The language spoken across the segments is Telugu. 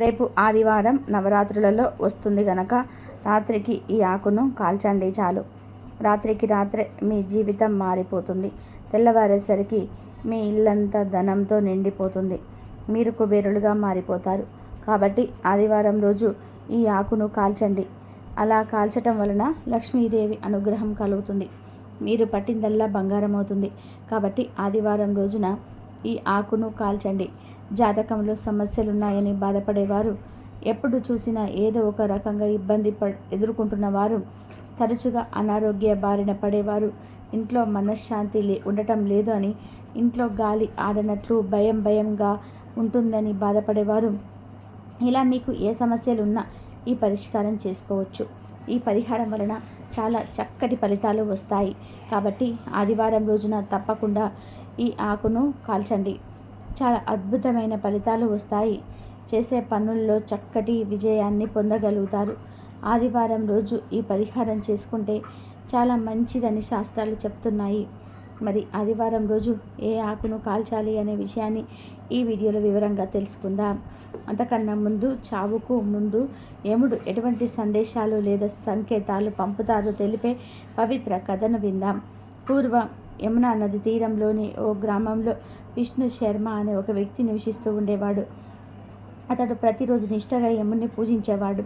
రేపు ఆదివారం నవరాత్రులలో వస్తుంది గనక రాత్రికి ఈ ఆకును కాల్చండి చాలు. రాత్రికి రాత్రే మీ జీవితం మారిపోతుంది. తెల్లవారేసరికి మీ ఇల్లంతా ధనంతో నిండిపోతుంది. మీరు కుబేరులుగా మారిపోతారు. కాబట్టి ఆదివారం రోజు ఈ ఆకును కాల్చండి. అలా కాల్చటం వలన లక్ష్మీదేవి అనుగ్రహం కలుగుతుంది. మీరు పట్టిందల్లా బంగారం అవుతుంది కాబట్టి ఆదివారం రోజున ఈ ఆకును కాల్చండి. జాతకంలో సమస్యలున్నాయని బాధపడేవారు. ఎప్పుడు చూసినా ఏదో ఒక రకంగా ఇబ్బంది ప ఎదుర్కొంటున్న వారు తరచుగా అనారోగ్య బారిన పడేవారు. ఇంట్లో మనశ్శాంతి లే ఉండటం లేదు అని ఇంట్లో గాలి ఆడనట్లు భయం భయంగా ఉంటుందని బాధపడేవారు. ఇలా మీకు ఏ సమస్యలు ఉన్నా ఈ పరిష్కారం చేసుకోవచ్చు. ఈ పరిహారం వలన చాలా చక్కటి ఫలితాలు వస్తాయి. కాబట్టి ఆదివారం రోజున తప్పకుండా ఈ ఆకును కాల్చండి. చాలా అద్భుతమైన ఫలితాలు వస్తాయి. చేసే పనుల్లో చక్కటి విజయాన్ని పొందగలుగుతారు. ఆదివారం రోజు ఈ పరిహారం చేసుకుంటే చాలా మంచిదని శాస్త్రాలు చెప్తున్నాయి. మరి ఆదివారం రోజు ఏ ఆకును కాల్చాలి అనే విషయాన్ని ఈ వీడియోలో వివరంగా తెలుసుకుందాం. అంతకన్నా ముందు చావుకు ముందు యముడు ఎటువంటి సందేశాలు లేదా సంకేతాలు పంపుతారో తెలిపే పవిత్ర కథను విందాం. పూర్వం యమునా నది తీరంలోని ఓ గ్రామంలో విష్ణు శర్మ అనే ఒక వ్యక్తి నివసిస్తూ ఉండేవాడు. అతడు ప్రతిరోజు నిష్టగా యముని పూజించేవాడు.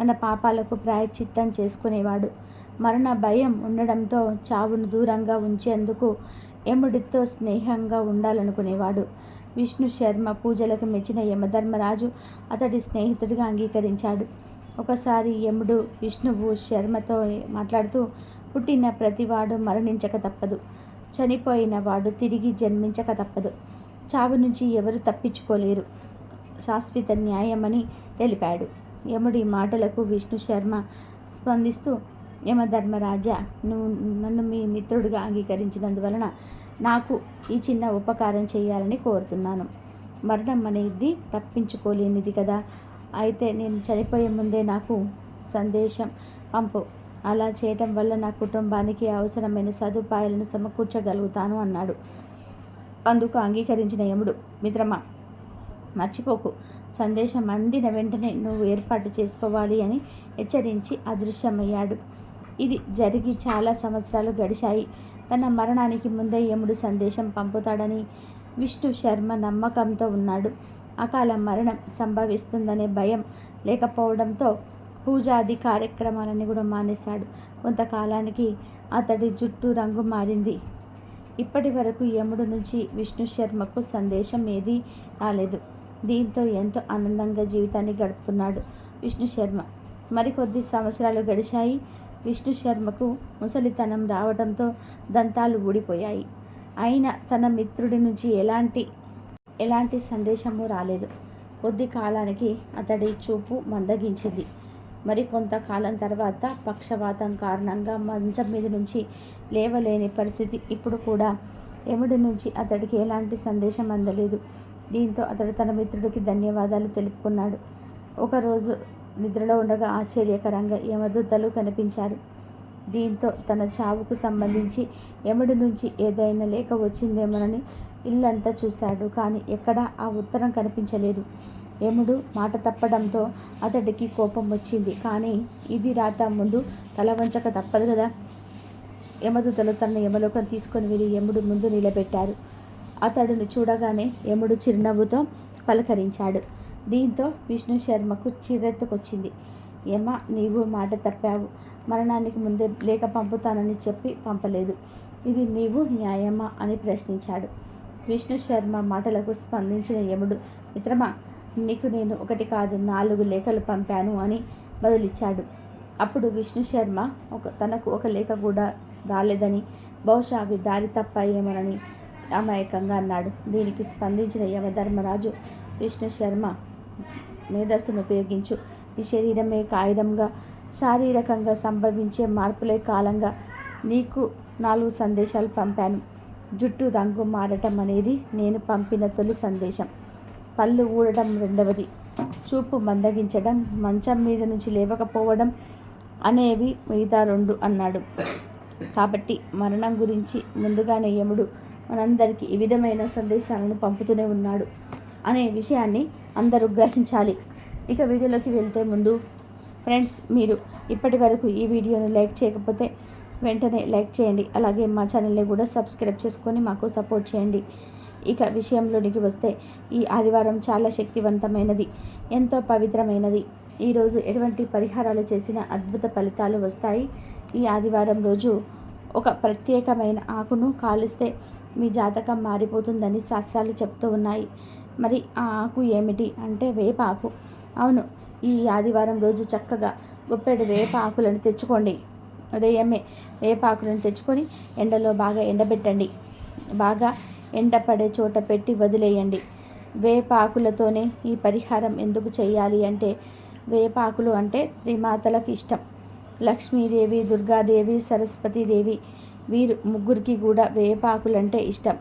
తన పాపాలకు ప్రాయశ్చిత్తం చేసుకునేవాడు. మరణ భయం ఉండడంతో చావును దూరంగా ఉంచేందుకు యముడితో స్నేహంగా ఉండాలనుకునేవాడు. విష్ణు శర్మ పూజలకు మెచ్చిన యమధర్మరాజు అతడి స్నేహితుడిగా అంగీకరించాడు. ఒకసారి యముడు విష్ణువు శర్మతో మాట్లాడుతూ పుట్టిన ప్రతివాడు మరణించక తప్పదు. చనిపోయిన వాడు తిరిగి జన్మించక తప్పదు. చావు నుంచి ఎవరు తప్పించుకోలేరు. శాశ్వత న్యాయమని తెలిపాడు. యముడి మాటలకు విష్ణు శర్మ స్పందిస్తూ యమధర్మరాజా నువ్వు నన్ను మీ మిత్రుడిగా అంగీకరించినందువలన నాకు ఈ చిన్న ఉపకారం చేయాలని కోరుతున్నాను. మరణం అనేది తప్పించుకోలేనిది కదా. అయితే నేను చనిపోయే ముందే నాకు సందేశం పంపు. అలా చేయటం వల్ల నా కుటుంబానికి అవసరమైన సదుపాయాలను సమకూర్చగలుగుతాను అన్నాడు. అందుకు అంగీకరించిన యముడు మిత్రమా మర్చిపోకు. సందేశం అందిన వెంటనే నువ్వు ఏర్పాటు చేసుకోవాలి అని హెచ్చరించి అదృశ్యమయ్యాడు. ఇది జరిగి చాలా సంవత్సరాలు గడిచాయి. తన మరణానికి ముందే యముడు సందేశం పంపుతాడని విష్ణు శర్మ నమ్మకంతో ఉన్నాడు. అకాల మరణం సంభవిస్తుందనే భయం లేకపోవడంతో పూజాది కార్యక్రమాలని కూడా మానేశాడు. కొంతకాలానికి అతడి జుట్టు రంగు మారింది. ఇప్పటి వరకు యముడు నుంచి విష్ణు శర్మకు సందేశం ఏదీ రాలేదు. దీంతో ఎంతో ఆనందంగా జీవితాన్ని గడుపుతున్నాడు విష్ణు శర్మ. మరికొద్ది సంవత్సరాలు గడిచాయి. విష్ణు శర్మకు ముసలితనం రావడంతో దంతాలు ఊడిపోయాయి. అయినా తన మిత్రుడి నుంచి ఎలాంటి ఎలాంటి సందేశము రాలేదు. కొద్ది కాలానికి అతడి చూపు మందగించింది. మరి కొంతకాలం తర్వాత పక్షవాతం కారణంగా మంచం మీద నుంచి లేవలేని పరిస్థితి ఇప్పుడు కూడా ఎముడి నుంచి అతడికి ఎలాంటి సందేశం అందలేదు. దీంతో అతడు తన మిత్రుడికి ధన్యవాదాలు తెలుపుకున్నాడు. ఒకరోజు నిద్రలో ఉండగా ఆశ్చర్యకరంగా యమదూతలు కనిపించారు. దీంతో తన చావుకు సంబంధించి యముడి నుంచి ఏదైనా లేఖ వచ్చిందేమోనని ఇల్లంతా చూశాడు. కానీ ఎక్కడా ఆ ఉత్తరం కనిపించలేదు. యముడు మాట తప్పడంతో అతడికి కోపం వచ్చింది. కానీ ఇది రాత ముందు తల వంచక తప్పదు కదా? యమదూతలు తన యమలోకం తీసుకొని వెళ్ళి యముడు ముందు నిలబెట్టారు. అతడును చూడగానే యముడు చిరునవ్వుతో పలకరించాడు. దీంతో విష్ణు శర్మకు చిరెత్తుకొచ్చింది. యమ నీవు మాట తప్పావు. మరణానికి ముందే లేఖ పంపుతానని చెప్పి పంపలేదు. ఇది నీవు న్యాయమా అని ప్రశ్నించాడు. విష్ణు శర్మ మాటలకు స్పందించిన యముడు మిత్రమా నీకు నేను ఒకటి కాదు నాలుగు లేఖలు పంపాను అని బదిలిచ్చాడు. అప్పుడు విష్ణు శర్మ ఒక తనకు ఒక లేఖ కూడా రాలేదని బహుశా అవి దారి తప్ప ఏమనని అమాయకంగా అన్నాడు. దీనికి స్పందించిన యమధర్మరాజు విష్ణు శర్మ మేధస్సును ఉపయోగించు. ఈ శరీరమే కాగితంగా శారీరకంగా సంభవించే మార్పులే కాలంగా నీకు నాలుగు సందేశాలు పంపాను. జుట్టు రంగు మారటం అనేది నేను పంపిన తొలి సందేశం. పళ్ళు ఊడటం రెండవది. చూపు మందగించడం మంచం మీద నుంచి లేవకపోవడం అనేవి మిగతా రెండు అన్నాడు. కాబట్టి మరణం గురించి ముందుగానే యముడు మనందరికీ ఈ విధమైన సందేశాలను పంపుతూనే ఉన్నాడు అనే విషయాన్ని అందరూ గ్రహించాలి. ఇక వీడియోలోకి వెళ్తే ముందు ఫ్రెండ్స్ మీరు ఇప్పటి వరకు ఈ వీడియోను లైక్ చేయకపోతే వెంటనే లైక్ చేయండి. అలాగే మా ఛానల్ని కూడా సబ్స్క్రైబ్ చేసుకొని మాకు సపోర్ట్ చేయండి. ఇక విషయంలోనికి వస్తే ఈ ఆదివారం చాలా శక్తివంతమైనది ఎంతో పవిత్రమైనది. ఈరోజు ఎటువంటి పరిహారాలు చేసిన అద్భుత ఫలితాలు వస్తాయి. ఈ ఆదివారం రోజు ఒక ప్రత్యేకమైన ఆకును కాలిస్తే మీ జాతకం మారిపోతుందని శాస్త్రాలు చెప్తూ ఉన్నాయి. మరి ఆ ఆకు ఏమిటి? అంటే వేప ఆకు అవును ఈ ఆదివారం రోజు చక్కగా గుప్పెడు వేప ఆకులను తెచ్చుకోండి. ఉదయమే వేప ఆకులను తెచ్చుకొని ఎండలో బాగా ఎండబెట్టండి. బాగా ఎండపడే చోట పెట్టి వదిలేయండి. వేపాకులతోనే ఈ పరిహారం ఎందుకు చేయాలి అంటే వేపాకులు అంటే త్రిమాతలకు ఇష్టం. లక్ష్మీదేవి దుర్గాదేవి సరస్వతీదేవి వీరు ముగ్గురికి కూడా వేపాకులంటే ఇష్టం.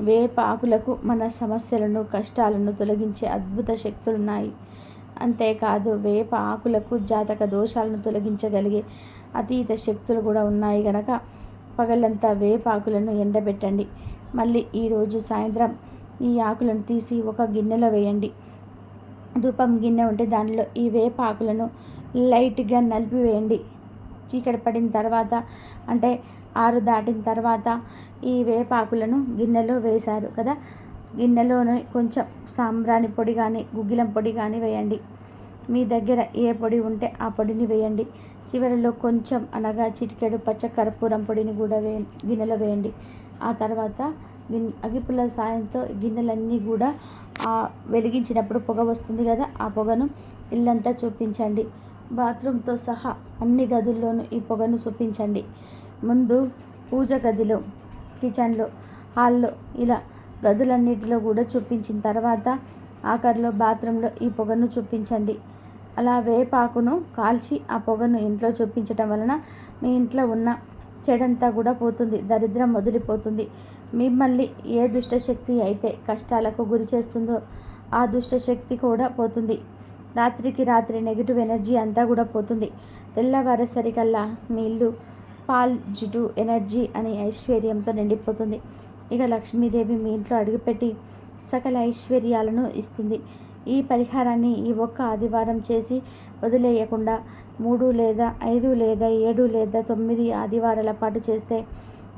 వేపాకులకు మన సమస్యలను కష్టాలను తొలగించే అద్భుత శక్తులున్నాయి. అంతేకాదు వేప ఆకులకు జాతక దోషాలను తొలగించగలిగే అతీత శక్తులు కూడా ఉన్నాయి గనక పగలంతా వేపాకులను ఎండబెట్టండి. మళ్ళీ ఈరోజు సాయంత్రం ఈ ఆకులను తీసి ఒక గిన్నెలో వేయండి. ధూపం గిన్నె ఉంటే దానిలో ఈ వేప ఆకులను లైట్గా నలిపివేయండి చీకటి పడిన తర్వాత అంటే ఆరు దాటిన తర్వాత ఈ వేపాకులను గిన్నెలో వేశారు కదా. గిన్నెలోనే కొంచెం సాంబ్రాణి పొడి కానీ గుగ్గిలం పొడి కానీ వేయండి. మీ దగ్గర ఏ పొడి ఉంటే ఆ పొడిని వేయండి. చివరిలో కొంచెం అనగా చిటికెడు పచ్చ కర్పూరం పొడిని కూడా వే గిన్నెలో వేయండి. ఆ తర్వాత గిన్నె అగిపుల్ల సాయంతో గిన్నెలన్నీ కూడా వెలిగించినప్పుడు పొగ వస్తుంది కదా ఆ పొగను ఇల్లంతా చూపించండి. బాత్రూమ్తో సహా అన్ని గదుల్లోనూ ఈ పొగను చూపించండి. ముందు పూజ గదిలో కిచెన్లో హాల్లో ఇలా గదులన్నిటిలో కూడా చూపించిన తర్వాత ఆఖరిలో బాత్రూంలో ఈ పొగను చూపించండి. అలా వేపాకును కాల్చి ఆ పొగను ఇంట్లో చూపించటం వలన మీ ఇంట్లో ఉన్న చెడంతా కూడా పోతుంది దరిద్రం వదిలిపోతుంది. మిమ్మల్ని ఏ దుష్టశక్తి అయితే కష్టాలకు గురి చేస్తుందో ఆ దుష్టశక్తి కూడా పోతుంది. రాత్రికి రాత్రి నెగిటివ్ ఎనర్జీ అంతా కూడా పోతుంది. తెల్లవారేసరికల్లా మీ ఇల్లు పాజిటివ్ ఎనర్జీ అనే ఐశ్వర్యంతో నిండిపోతుంది. ఇక లక్ష్మీదేవి మీ ఇంట్లో అడుగుపెట్టి సకల ఐశ్వర్యాలను ఇస్తుంది. ఈ పరిహారాన్ని ఈ ఒక్క ఆదివారం చేసి వదిలేయకుండా మూడు లేదా ఐదు లేదా ఏడు లేదా తొమ్మిది ఆదివారాల పాటు చేస్తే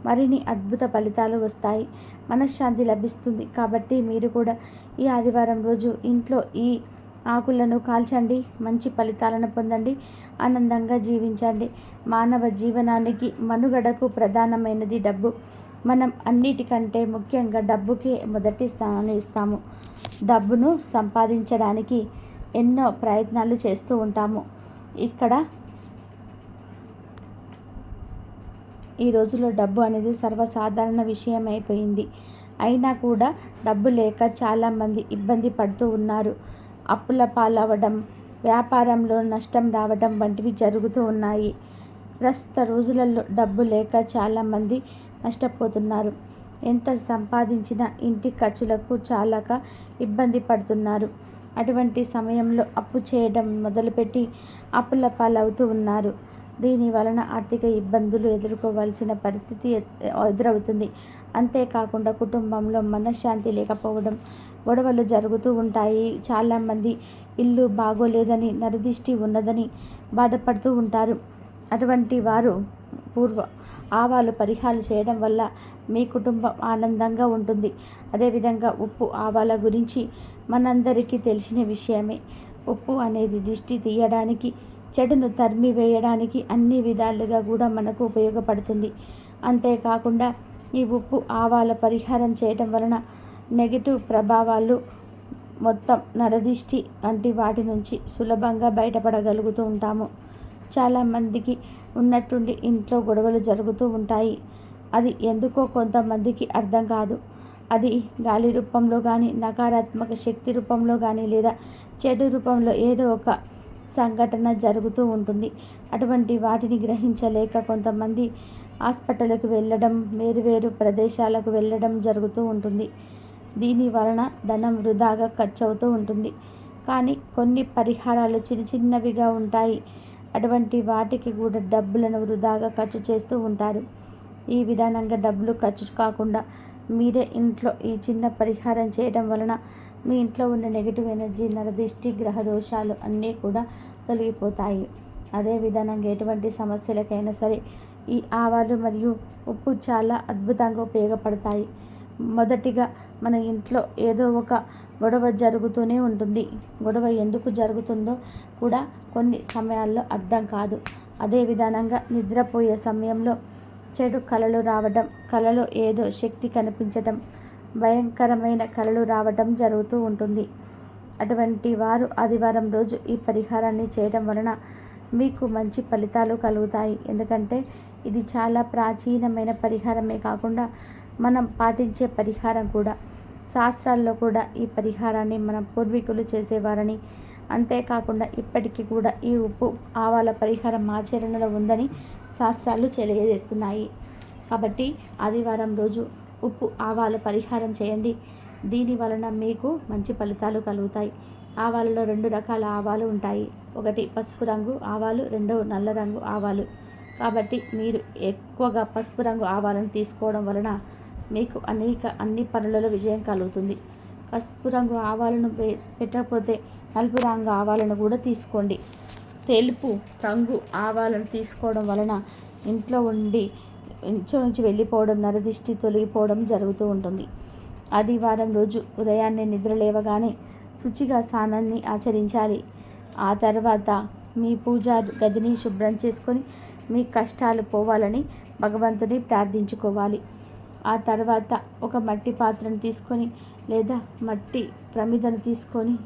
మరిన్ని అద్భుత ఫలితాలు వస్తాయి. మనశ్శాంతి లభిస్తుంది. కాబట్టి మీరు కూడా ఈ ఆదివారం రోజు ఇంట్లో ఈ ఆకులను కాల్చండి మంచి ఫలితాలను పొందండి ఆనందంగా జీవించండి. మానవ జీవనానికి మనుగడకు ప్రధానమైనది డబ్బు. మనం అన్నిటికంటే ముఖ్యంగా డబ్బుకి మొదటి స్థానాన్ని ఇస్తాము. డబ్బును సంపాదించడానికి ఎన్నో ప్రయత్నాలు చేస్తూ ఉంటాము. ఇక్కడ ఈ రోజుల్లో డబ్బు అనేది సర్వసాధారణ విషయం అయిపోయింది. అయినా కూడా డబ్బు లేక చాలామంది ఇబ్బంది పడుతూ ఉన్నారు. అప్పుల పాలవడం వ్యాపారంలో నష్టం రావడం వంటివి జరుగుతూ ఉన్నాయి. ప్రస్తుత రోజులలో డబ్బు లేక చాలామంది నష్టపోతున్నారు. ఎంత సంపాదించినా ఇంటి ఖర్చులకు చాలాక ఇబ్బంది పడుతున్నారు. అటువంటి సమయంలో అప్పు చేయడం మొదలుపెట్టి అప్పుల పాలవుతూ ఉన్నారు. దీని వలన ఆర్థిక ఇబ్బందులు ఎదుర్కోవాల్సిన పరిస్థితి ఎదురవుతుంది. అంతేకాకుండా కుటుంబంలో మనశ్శాంతి లేకపోవడం గొడవలు జరుగుతూ ఉంటాయి. చాలామంది ఇల్లు బాగోలేదని నరదిష్టి ఉన్నదని బాధపడుతూ ఉంటారు. అటువంటి వారు పూర్వ ఆవాలు పరిహారం చేయడం వల్ల మీ కుటుంబం ఆనందంగా ఉంటుంది. అదేవిధంగా ఉప్పు ఆవాల గురించి మనందరికీ తెలిసిన విషయమే. ఉప్పు అనేది దిష్టి తీయడానికి చెడును తరిమి వేయడానికి అన్ని విధాలుగా కూడా మనకు ఉపయోగపడుతుంది. అంతేకాకుండా ఈ ఉప్పు ఆవాల పరిహారం చేయటం వలన నెగిటివ్ ప్రభావాలు మొత్తం నరదిష్టి వంటి వాటి నుంచి సులభంగా బయటపడగలుగుతూ ఉంటాము. చాలామందికి ఉన్నట్టుండి ఇంట్లో గొడవలు జరుగుతూ ఉంటాయి. అది ఎందుకో కొంతమందికి అర్థం కాదు. అది గాలి రూపంలో కానీ నకారాత్మక శక్తి రూపంలో కానీ లేదా చెడు రూపంలో ఏదో ఒక సంఘటన జరుగుతూ ఉంటుంది. అటువంటి వాటిని గ్రహించలేక కొంతమంది హాస్పిటల్కి వెళ్ళడం వేరువేరు ప్రదేశాలకు వెళ్ళడం జరుగుతూ ఉంటుంది. దీని వలన ధనం వృధాగా ఖర్చు అవుతూ ఉంటుంది. కానీ కొన్ని పరిహారాలు చిన్న చిన్నవిగా ఉంటాయి. అటువంటి వాటికి కూడా డబ్బులను వృధాగా ఖర్చు చేస్తూ ఉంటారు. ఈ విధానంగా డబ్బులు ఖర్చు కాకుండా మీరే ఇంట్లో ఈ చిన్న పరిహారం చేయడం వలన మీ ఇంట్లో ఉన్న నెగిటివ్ ఎనర్జీ నరదిష్టి గ్రహ దోషాలు అన్నీ కూడా తొలగిపోతాయి. అదే విధానంగా ఎటువంటి సమస్యలకైనా సరే ఈ ఆవాలు మరియు ఉప్పు చాలా అద్భుతంగా ఉపయోగపడతాయి. మొదటిగా మన ఇంట్లో ఏదో ఒక గొడవ జరుగుతూనే ఉంటుంది. గొడవ ఎందుకు జరుగుతుందో కూడా కొన్ని సమయాల్లో అర్థం కాదు. అదే విధానంగా నిద్రపోయే సమయంలో చెడు కళలు రావడం కళలో ఏదో శక్తి కనిపించటం భయంకరమైన కళలు రావడం జరుగుతూ ఉంటుంది. అటువంటి వారు ఆదివారం రోజు ఈ పరిహారాన్ని చేయడం వలన మీకు మంచి ఫలితాలు కలుగుతాయి. ఎందుకంటే ఇది చాలా ప్రాచీనమైన పరిహారమే కాకుండా మనం పాటించే పరిహారం కూడా. శాస్త్రాల్లో కూడా ఈ పరిహారాన్ని మన పూర్వీకులు చేసేవారని అంతేకాకుండా ఇప్పటికీ కూడా ఈ ఉప్పు ఆవాల పరిహారం ఆచరణలో ఉందని శాస్త్రాలు తెలియజేస్తున్నాయి. కాబట్టి ఆదివారం రోజు ఉప్పు ఆవాల పరిహారం చేయండి. దీని వలన మీకు మంచి ఫలితాలు కలుగుతాయి. ఆవాలలో రెండు రకాల ఆవాలు ఉంటాయి. ఒకటి పసుపు రంగు ఆవాలు రెండవ నల్ల రంగు ఆవాలు. కాబట్టి మీరు ఎక్కువగా పసుపు రంగు ఆవాలను తీసుకోవడం వలన మీకు అనేక అన్ని పనులలో విజయం కలుగుతుంది. పసుపు రంగు ఆవాలను పెట్టకపోతే నలుపు రంగు ఆవాలను కూడా తీసుకోండి. తెలుపు రంగు ఆవాలను తీసుకోవడం వలన ఇంట్లో ఉండి ఇంట్లో నుంచి వెళ్ళిపోవడం నరదిష్టి తొలగిపోవడం జరుగుతూ ఉంటుంది. ఆదివారం రోజు ఉదయాన్నే నిద్ర లేవగానే శుచిగా స్నానాన్ని ఆచరించాలి. ఆ తర్వాత మీ పూజ గదిని శుభ్రం చేసుకొని మీ కష్టాలు పోవాలని భగవంతుని ప్రార్థించుకోవాలి. ఆ తర్వాత ఒక మట్టి పాత్రను తీసుకొని లేదా మట్టి ప్రమిదను తీసుకొని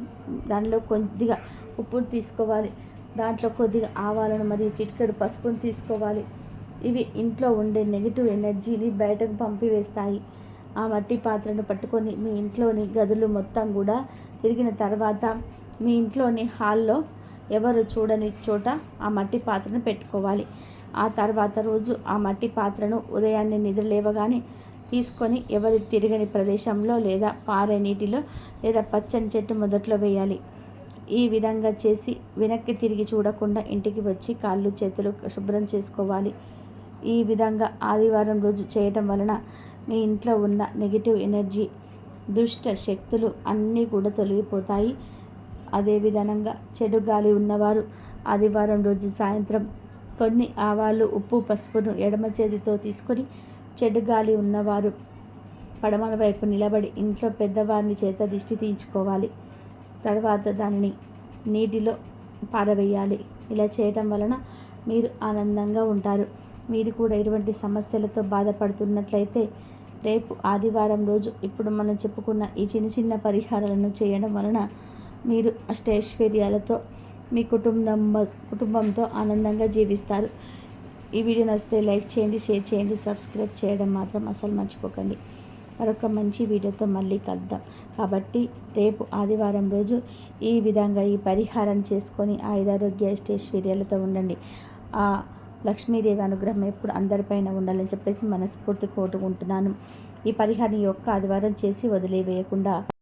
దానిలో కొద్దిగా ఉప్పును తీసుకోవాలి. దాంట్లో కొద్దిగా ఆవాలను మరియు చిటికెడు పసుపును తీసుకోవాలి. ఇవి ఇంట్లో ఉండే నెగిటివ్ ఎనర్జీని బయటకు పంపివేస్తాయి. ఆ మట్టి పాత్రను పట్టుకొని మీ ఇంట్లోని గదులు మొత్తం కూడా తిరిగిన తర్వాత మీ ఇంట్లోని హాల్లో ఎవరు చూడని చోట ఆ మట్టి పాత్రను పెట్టుకోవాలి. ఆ తర్వాత రోజు ఆ మట్టి పాత్రను ఉదయాన్నే నిద్ర లేవగానే తీసుకొని ఎవరు తిరగని ప్రదేశంలో లేదా పారే నీటిలో లేదా పచ్చని చెట్టు మొదట్లో వేయాలి. ఈ విధంగా చేసి వెనక్కి తిరిగి చూడకుండా ఇంటికి వచ్చి కాళ్ళు చేతులు శుభ్రం చేసుకోవాలి. ఈ విధంగా ఆదివారం రోజు చేయటం వలన మీ ఇంట్లో ఉన్న నెగిటివ్ ఎనర్జీ దుష్ట శక్తులు అన్నీ కూడా తొలగిపోతాయి. అదే విధంగా చెడు గాలి ఉన్నవారు ఆదివారం రోజు సాయంత్రం కొన్ని ఆవాలు ఉప్పు పసుపును ఎడమ చేతితో తీసుకొని చెడు గాలి ఉన్నవారు పడమల వైపు నిలబడి ఇంట్లో పెద్దవారిని చేత దిష్టి తీయించుకోవాలి. తర్వాత దానిని నీటిలో పారవేయాలి. ఇలా చేయటం వలన మీరు ఆనందంగా ఉంటారు. మీరు కూడా ఇటువంటి సమస్యలతో బాధపడుతున్నట్లయితే రేపు ఆదివారం రోజు ఇప్పుడు మనం చెప్పుకున్న ఈ చిన్న చిన్న పరిహారాలను చేయడం వలన మీరు అష్టైశ్వర్యాలతో మీ కుటుంబం కుటుంబంతో ఆనందంగా జీవిస్తారు. ఈ వీడియో నచ్చితే లైక్ చేయండి షేర్ చేయండి సబ్స్క్రైబ్ చేయడం మాత్రం అసలు మర్చిపోకండి. మరొక మంచి వీడియోతో మళ్ళీ కలుద్దాం. కాబట్టి రేపు ఆదివారం రోజు ఈ విధంగా ఈ పరిహారం చేసుకొని ఆయుధారోగ్య అష్టైశ్వర్యాలతో ఉండండి. ఆ లక్ష్మీదేవి అనుగ్రహం ఎప్పుడు అందరిపైన ఉండాలని చెప్పేసి మనస్ఫూర్తి కోరుకుంటున్నాను. ఈ పరిహారం యొక్క ఆదివారం చేసి వదిలివేయకుండా